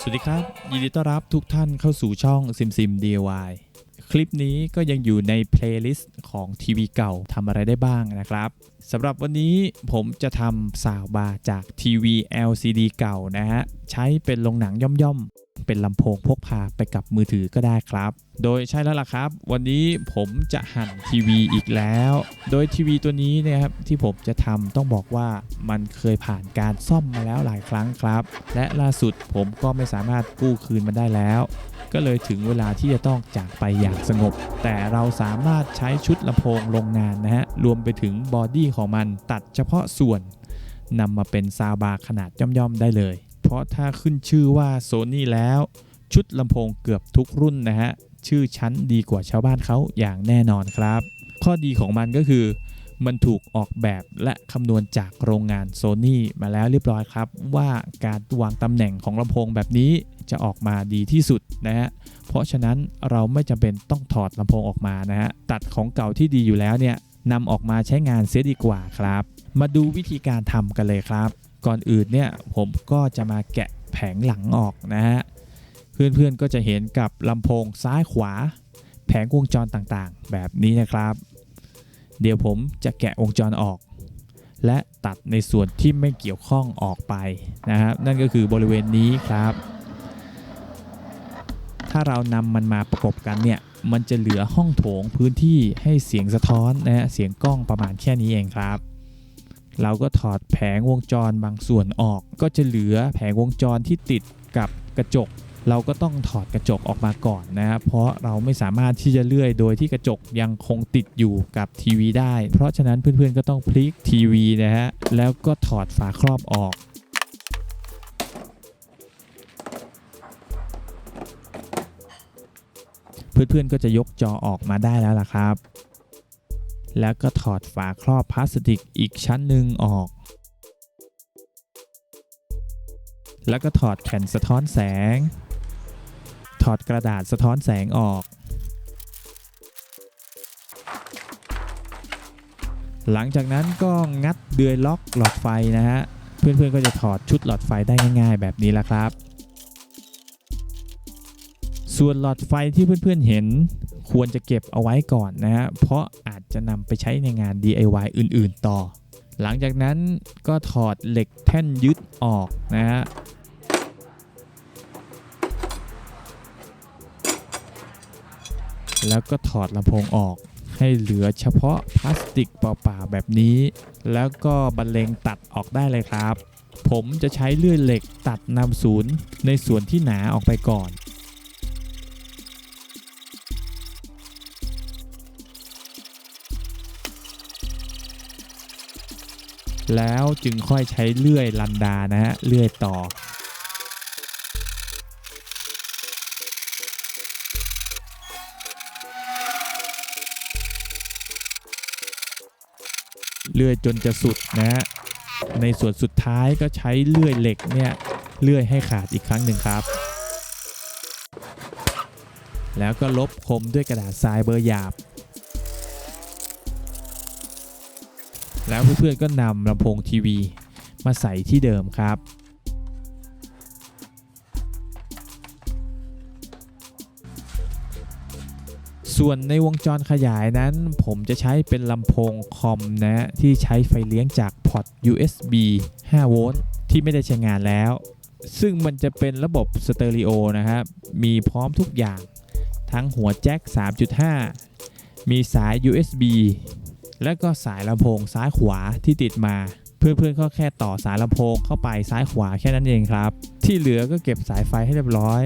สวัสดีครับ ยินดีต้อนรับทุกท่านเข้าสู่ช่องซิมซิม DIY คลิปนี้ก็ยังอยู่ในเพลย์ลิสต์ของทีวีเก่าทำอะไรได้บ้างนะครับสำหรับวันนี้ผมจะทำสาวบาจากทีวี LCD เก่านะฮะ ใช้เป็นโรงหนังย่อมๆ เป็นลำโพงพกพาไปกับมือถือก็ได้ครับ โดยใช่แล้วล่ะครับ วันนี้ผมจะหั่นทีวีอีกแล้ว โดยทีวีตัวนี้เนะครับที่ผมจะทำต้องบอกว่ามันเคยผ่านการซ่อมมาแล้วหลายครั้งครับ และล่าสุดผมก็ไม่สามารถกู้คืนมันได้แล้ว ก็เลยถึงเวลาที่จะต้องจากไปอย่างสงบ แต่เราสามารถใช้ชุดลำโพงโรงงานนะฮะรวมไปถึงบอดี้ของมันตัดเฉพาะส่วนนำมาเป็นซาวบาร์ขนาดย่อมๆได้เลย เพราะถ้าขึ้นชื่อว่าโซนี่แล้ว ชุดลำโพงเกือบทุกรุ่นนะฮะ ชื่อชั้นดีกว่าชาวบ้านเขาอย่างแน่นอนครับ ข้อดีของมันก็คือ มันถูกออกแบบและคำนวณจากโรงงานโซนี่มาแล้วเรียบร้อยครับ ว่าการวางตำแหน่งของลำโพงแบบนี้จะออกมาดีที่สุดนะฮะ เพราะฉะนั้นเราไม่จำเป็นต้องถอดลำโพงออกมานะฮะ ตัดของเก่าที่ดีอยู่แล้วเนี่ยนำออกมาใช้งานเสียดีกว่าครับ มาดูวิธีการทำกันเลยครับ ก่อนอื่นเนี่ยผมก็จะมาแกะแผงหลังออกนะฮะ เพื่อนๆก็จะเห็นกับลำโพงซ้ายขวา แผงวงจรต่างๆ แบบนี้นะครับ เดี๋ยวผมจะแกะวงจรออก และตัดในส่วนที่ไม่เกี่ยวข้องออกไปนะครับ นั่นก็คือบริเวณนี้ครับ ถ้าเรานำมันมาประกบกันเนี่ยมันจะเหลือห้องโถงพื้นที่ให้เสียงสะท้อนนะฮะเสียงกล้องประมาณแค่นี้เองครับ เราก็ถอดแผงวงจรบางส่วนออก ก็จะเหลือแผงวงจรที่ติดกับกระจก เราก็ต้องถอดกระจกออกมาก่อนนะครับเพราะเราไม่สามารถที่จะเลื่อยโดยที่กระจกยังคงติดอยู่กับทีวีได้ เพราะฉะนั้นเพื่อนๆก็ต้องพลิกทีวีนะฮะแล้วก็ถอดฝาครอบออกเพื่อนๆก็จะยกจอออกมาได้แล้วล่ะครับ แล้วก็ถอดฝาครอบพลาสติกอีกชั้นหนึ่งออก แล้วก็ถอดแผ่นสะท้อนแสง ถอดกระดาษสะท้อนแสงออก หลังจากนั้นก็งัดเดือยล็อกหลอดไฟนะฮะ เพื่อนๆก็จะถอดชุดหลอดไฟได้ง่ายๆ แบบนี้ละครับ ส่วนหลอดไฟที่เพื่อนๆเห็น ควรจะเก็บเอาไว้ก่อนนะฮะ เพราะอาจจะนำไปใช้ในงาน DIY อื่นๆต่อ หลังจากนั้นก็ถอดเหล็กแท่นยึดออกนะฮะแล้วก็ถอดลำโพงออก ให้เหลือเฉพาะพลาสติกเปล่าๆแบบนี้ แล้วก็บรรเลงตัดออกได้เลยครับ ผมจะใช้เลื่อยเหล็กตัดนำศูนย์ในส่วนที่หนาออกไปก่อน แล้วจึงค่อยใช้เลื่อยลันดานะฮะเลื่อยต่อเลื่อยจนจะสุดนะฮะ ในส่วนสุดท้ายก็ใช้เลื่อยเหล็กเนี่ยเลื่อยให้ขาดอีกครั้งหนึ่งครับ แล้วก็ลบคมด้วยกระดาษทรายเบอร์หยาบ แล้วเพื่อนๆก็นำลำโพงทีวีมาใส่ที่เดิมครับ ส่วนในวงจรขยายนั้น ผมจะใช้เป็นลำโพงคอมนะที่ใช้ไฟเลี้ยงจากพอร์ต USB 5 โวลต์ที่ไม่ได้ใช้งานแล้ว ซึ่งมันจะเป็นระบบสเตอริโอนะครับ มีพร้อมทุกอย่าง ทั้งหัวแจ็ค 3.5 มีสาย USB และก็สายลำโพงซ้ายขวาที่ติดมา เพื่อนๆก็แค่ต่อสายลำโพงเข้าไปซ้ายขวาแค่นั้นเองครับ ที่เหลือก็เก็บสายไฟให้เรียบร้อย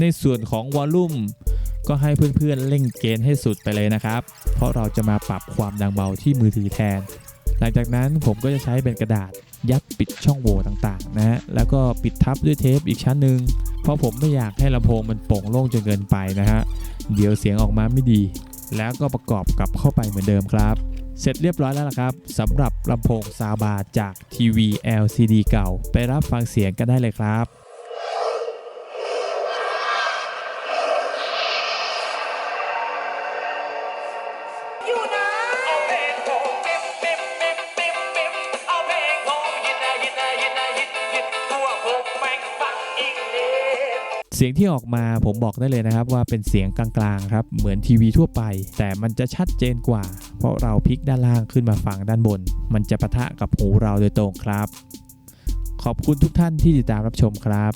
ในส่วนของวอลลุ่มก็ให้เพื่อนๆเร่งเกณฑ์ให้สุดไปเลยนะครับ เพราะเราจะมาปรับความดังเบาที่มือถือแทน หลังจากนั้นผมก็จะใช้เป็นกระดาษยัดปิดช่องโหว่ต่างๆนะฮะ แล้วก็ปิดทับด้วยเทปอีกชั้นหนึ่ง เพราะผมไม่อยากให้ลำโพงมันโป่งโล่งจนเกินไปนะฮะ เดี๋ยวเสียงออกมาไม่ดี แล้วก็ประกอบกับเข้าไปเหมือนเดิมครับ เสร็จเรียบร้อยแล้วล่ะครับสำหรับลำโพงซาวบาจากทีวี LCD เก่า ไปรับฟังเสียงกันได้เลยครับ เสียงที่ออกมาผมบอกได้เลยนะครับว่าเป็นเสียงกลางๆครับเหมือนทีวีทั่วไป แต่มันจะชัดเจนกว่า เพราะเราพลิกด้านล่างขึ้นมาฟังด้านบน มันจะปะทะกับหูเราโดยตรงครับ ขอบคุณทุกท่านที่ติดตามรับชมครับ